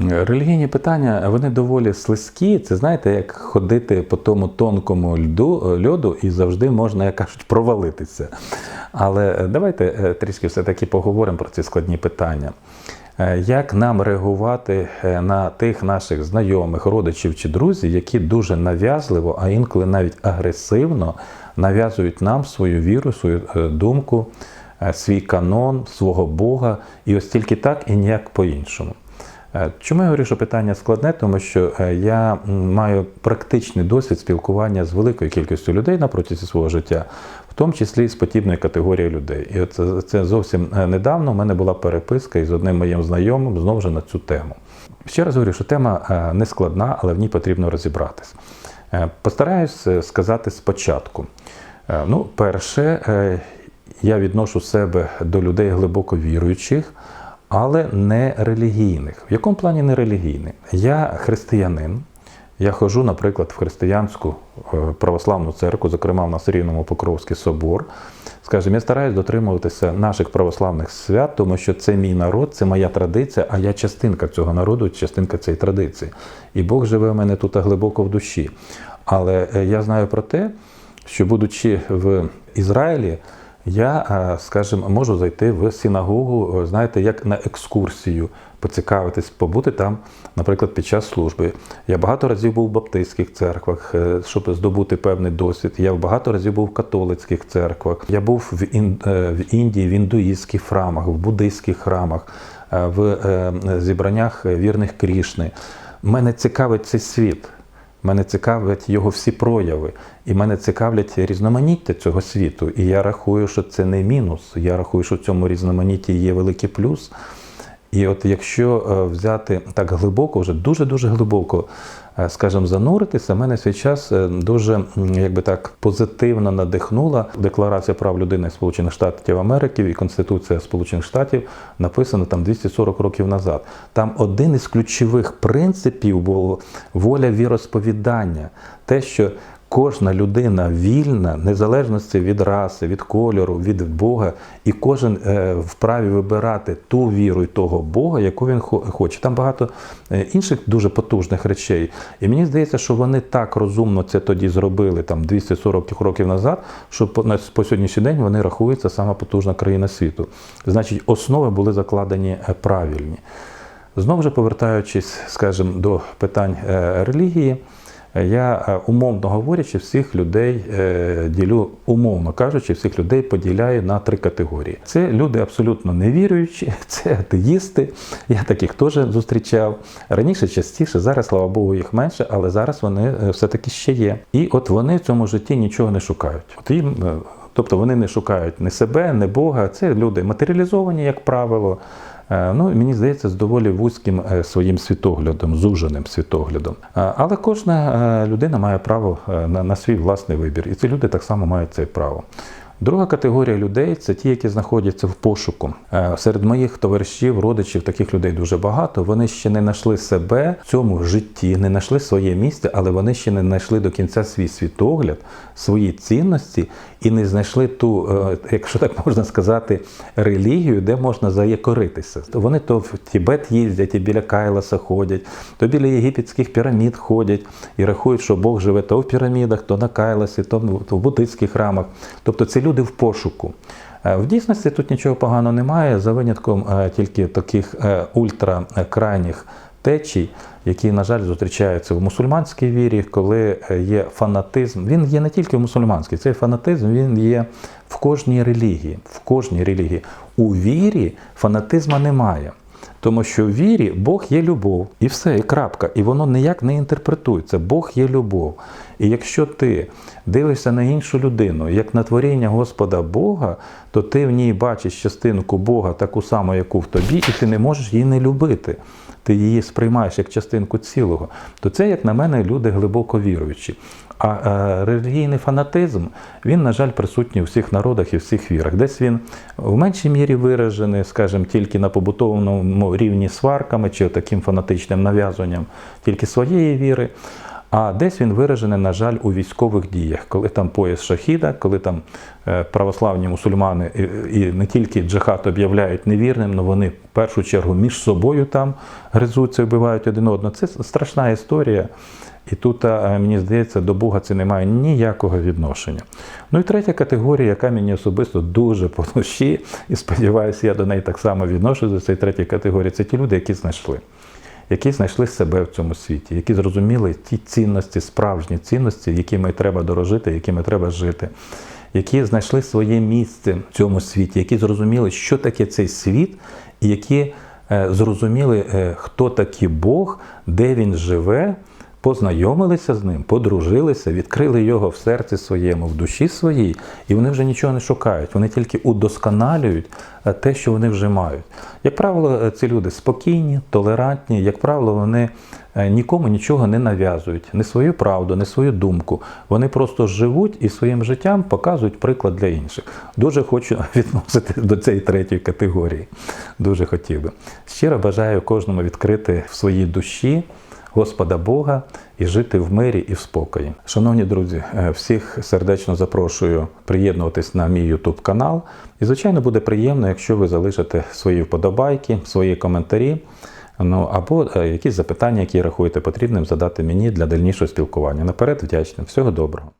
Релігійні питання вони доволі слизькі. Це знаєте, як ходити по тому тонкому льду, льоду і завжди можна, як кажуть, провалитися. Але е, давайте е, трішки все-таки поговоримо про ці складні питання. Е, Як нам реагувати е, на тих наших знайомих, родичів чи друзів, які дуже нав'язливо, а інколи навіть агресивно нав'язують нам свою віру, свою е, думку, е, свій канон, свого Бога, і ось тільки так і ніяк по-іншому. Е, Чому я говорю, що питання складне? Тому що е, я маю практичний досвід спілкування з великою кількістю людей на протязі свого життя, в тому числі з подібної категорії людей. І от це- зовсім е, недавно в мене була переписка із одним моїм знайомим знову ж на цю тему. Ще раз говорю, що тема не складна, але в ній потрібно розібратись. Постараюсь сказати спочатку. Ну, перше, я відношу себе до людей глибоко віруючих, але не релігійних. В якому плані не релігійний? Я християнин. Я ходжу, наприклад, в християнську е, православну церкву, зокрема в нас Рівному Покровський собор. Скажімо, я стараюсь дотримуватися наших православних свят, тому що це мій народ, це моя традиція, а я частинка цього народу, частинка цієї традиції. І Бог живе в мене тут глибоко в душі. Але е, я знаю про те, що будучи в Ізраїлі, я, е, скажімо, можу зайти в синагогу, е, знаєте, як на екскурсію, поцікавитись, побути там, наприклад, під час служби. Я багато разів був в баптистських церквах, е, щоб здобути певний досвід. Я багато разів був в католицьких церквах. Я був в, Ін, в Індії, в індуїстських храмах, в буддийських храмах, в зібраннях вірних Крішни. Мене цікавить цей світ. Мене цікавлять його всі прояви, і мене цікавлять різноманіття цього світу. І я рахую, що це не мінус. Я рахую, що в цьому різноманітті є великий плюс. І от якщо е, взяти так глибоко, вже дуже-дуже глибоко, е, скажімо, зануритися, мене свій час е, дуже якби так позитивно надихнула Декларація прав людини Сполучених Штатів Америки і Конституція Сполучених Штатів написана там 240 років назад. Там один із ключових принципів був воля віросповідання, те, що Кожна людина вільна, незалежності від раси, від кольору, від Бога, і кожен е, вправі вибирати ту віру і того Бога, яку він хо- хоче. Там багато е, інших дуже потужних речей. І мені здається, що вони так розумно це тоді зробили там 240 років назад, що по, на, сьогоднішній день вони рахуються сама потужна країна світу. Значить, основи були закладені е, правильні. Знову ж повертаючись, скажімо, до питань релігії, я е, умовно говорячи, всіх людей е, ділю, умовно кажучи, всіх людей поділяю на три категорії. Це люди абсолютно невіруючі, це атеїсти. Я таких теж зустрічав. Раніше частіше, зараз, слава Богу, їх менше, але зараз вони е, все-таки ще є. І от вони в цьому житті нічого не шукають. От їм, тобто вони не шукають ні себе, ні Бога. Це люди матеріалізовані, як правило. Е, Ну, мені здається, з доволі вузьким е, своїм світоглядом, зуженим світоглядом. Е, Але кожна людина має право на, на свій власний вибір, і ці люди так само мають це право. Друга категорія людей це ті, які знаходяться в пошуку. Е, Серед моїх товаришів, родичів, таких людей дуже багато. Вони ще не знайшли себе в цьому житті, не знайшли своє місце, але вони ще не знайшли до кінця свій світогляд, свої цінності і не знайшли ту, е, якщо так можна сказати, релігію, де можна заякоритися. Вони то в Тібет їздять і біля Кайласа ходять, то біля єгипетських пірамід ходять і рахують, що Бог живе то в пірамідах, то на Кайласі, то в- буддистських храмах. Тобто це люди в пошуку. Е, В дійсності тут нічого поганого немає, за винятком е, тільки таких е, ультракрайніх течій, які, на жаль, зустрічаються в мусульманській вірі, коли є фанатизм. Він є не тільки в мусульманській, цей фанатизм він є в кожній релігії. В кожній релігії. У вірі фанатизму немає. Тому що в вірі Бог є любов, і все, і крапка. І воно ніяк не інтерпретується. Бог є любов. І якщо ти дивишся на іншу людину, як на творіння Господа Бога, то ти в ній бачиш частинку Бога, таку саму, яку в тобі, і ти не можеш її не любити. Ти її сприймаєш як частинку цілого. То це, як на мене, люди глибоко віруючі. А е, релігійний фанатизм, він, на жаль, присутній у всіх народах і всіх вірах. Десь він в меншій мірі виражений, скажімо, тільки на побутовому рівні сварками чи таким фанатичним нав'язуванням тільки своєї віри. А десь він виражений, на жаль, у військових діях, коли там пояс шахіда, коли там е, православні мусульмани і, і не тільки джихад об'являють невірним, але вони в першу чергу між собою там гризуться, вбивають один одного. Це страшна історія. І тут, е, мені здається, до Бога це не має ніякого відношення. Ну і третя категорія, яка мені особисто дуже по душі, і сподіваюся, я до неї так само відношусь до цієї третьої категорії, це ті люди, які знайшли. Які знайшли себе в цьому світі, які зрозуміли ті цінності, справжні цінності, якими треба дорожити, якими треба жити, які знайшли своє місце в цьому світі, які зрозуміли, що таке цей світ, і які е, зрозуміли, е, хто такий Бог, де він живе, познайомилися з ним, подружилися, відкрили його в серці своєму, в душі своїй, і вони вже нічого не шукають, вони тільки удосконалюють е, те, що вони вже мають. Як правило, е, ці люди спокійні, толерантні, як правило, вони е, нікому нічого не нав'язують, не свою правду, не свою думку. Вони просто живуть і своїм життям показують приклад для інших. Дуже хочу відносити до цієї третьої категорії. Дуже хотів би. Щиро бажаю кожному відкрити в своїй душі. Господа Бога і жити в мирі і в спокої. Шановні друзі, е, всіх сердечно запрошую приєднуватись на мій YouTube канал. І, звичайно, буде приємно, якщо ви залишите свої вподобайки, свої коментарі. Ну або е, якісь запитання, які рахуєте потрібним задати мені для дальнішого спілкування. Наперед вдячним. Всього доброго.